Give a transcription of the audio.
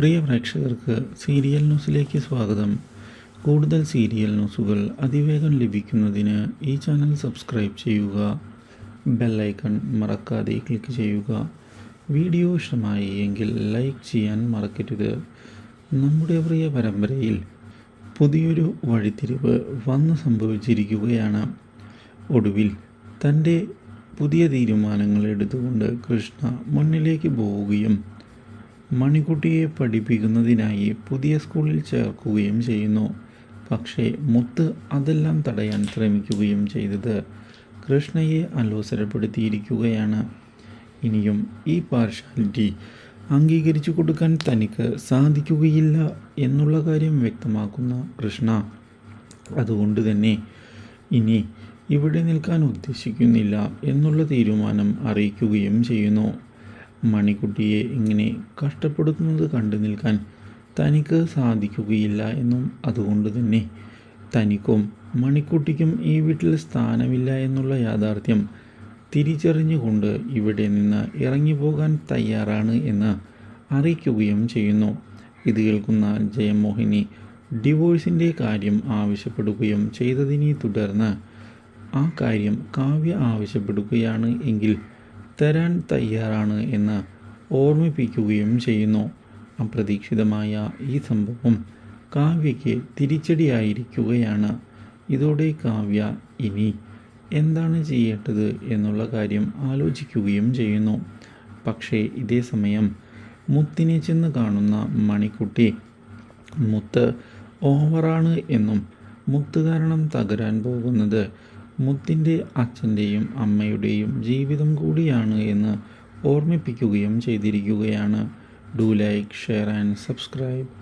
പ്രിയ പ്രേക്ഷകർക്ക് സീരിയൽ ന്യൂസിലേക്ക് സ്വാഗതം. കൂടുതൽ സീരിയൽ ന്യൂസുകൾ അതിവേഗം ലഭിക്കുന്നതിന് ഈ ചാനൽ സബ്സ്ക്രൈബ് ചെയ്യുക. ബെല്ലൈക്കൺ മറക്കാതെ ക്ലിക്ക് ചെയ്യുക. വീഡിയോ ഇഷ്ടമായി എങ്കിൽ ലൈക്ക് ചെയ്യാൻ മറക്കരുത്. നമ്മുടെ പ്രിയ പരമ്പരയിൽ പുതിയൊരു വഴിത്തിരിവ് വന്നു സംഭവിച്ചിരിക്കുകയാണ്. ഒടുവിൽ തന്റെ പുതിയ തീരുമാനങ്ങൾ എടുത്തുകൊണ്ട് കൃഷ്ണ മുന്നിലേക്ക് പോവുകയും മണിക്കുട്ടിയെ പഠിപ്പിക്കുന്നതിനായി പുതിയ സ്കൂളിൽ ചേർക്കുകയും ചെയ്യുന്നു. പക്ഷേ മുത്ത് അതെല്ലാം തടയാൻ ശ്രമിക്കുകയും ചെയ്തത് കൃഷ്ണയെ അലോസരപ്പെടുത്തിയിരിക്കുകയാണ്. ഇനിയും ഈ പാർഷ്യാലിറ്റി അംഗീകരിച്ചു കൊടുക്കാൻ തനിക്ക് സാധിക്കുകയില്ല എന്നുള്ള കാര്യം വ്യക്തമാക്കുന്ന കൃഷ്ണ അതുകൊണ്ട് തന്നെ ഇനി ഇവിടെ നിൽക്കാൻ ഉദ്ദേശിക്കുന്നില്ല എന്നുള്ള തീരുമാനം അറിയിക്കുകയും ചെയ്യുന്നു. മണിക്കുട്ടിയെ ഇങ്ങനെ കഷ്ടപ്പെടുത്തുന്നത് കണ്ടു നിൽക്കാൻ തനിക്ക് സാധിക്കുകയില്ല എന്നും അതുകൊണ്ട് തന്നെ തനിക്കും മണിക്കുട്ടിക്കും ഈ വീട്ടിൽ സ്ഥാനമില്ല എന്നുള്ള യാഥാർത്ഥ്യം തിരിച്ചറിഞ്ഞുകൊണ്ട് ഇവിടെ നിന്ന് ഇറങ്ങിപ്പോകാൻ തയ്യാറാണ് എന്ന് അറിയിക്കുകയും ചെയ്യുന്നു. ഇത് കേൾക്കുന്ന ജയമോഹിനി ഡിവോഴ്സിന്റെ കാര്യം ആവശ്യപ്പെടുകയും ചെയ്തതിനെ തുടർന്ന് ആ കാര്യം കാവ്യ ആവശ്യപ്പെടുകയാണ് എങ്കിൽ തരാൻ തയ്യാറാണ് എന്ന് ഓർമ്മിപ്പിക്കുകയും ചെയ്യുന്നു. അപ്രതീക്ഷിതമായ ഈ സംഭവം കാവ്യയ്ക്ക് തിരിച്ചടിയായിരിക്കുകയാണ്. ഇതോടെ കാവ്യ ഇനി എന്താണ് ചെയ്യേണ്ടത് എന്നുള്ള കാര്യം ആലോചിക്കുകയും ചെയ്യുന്നു. പക്ഷേ ഇതേ സമയം മുത്തിനെ ചെന്ന് കാണുന്ന മണിക്കുട്ടി മുത്ത് ഓവറാണ് എന്നും മുത്ത് കാരണം തകരാൻ പോകുന്നത് മുത്തിന്റെ അച്ഛന്റെയും അമ്മയുടെയും ജീവിതം കൂടിയാണ് എന്ന് ഓർമ്മിപ്പിക്കുകയും ചെയ്തിരിക്കുകയാണ്. Do like share and subscribe.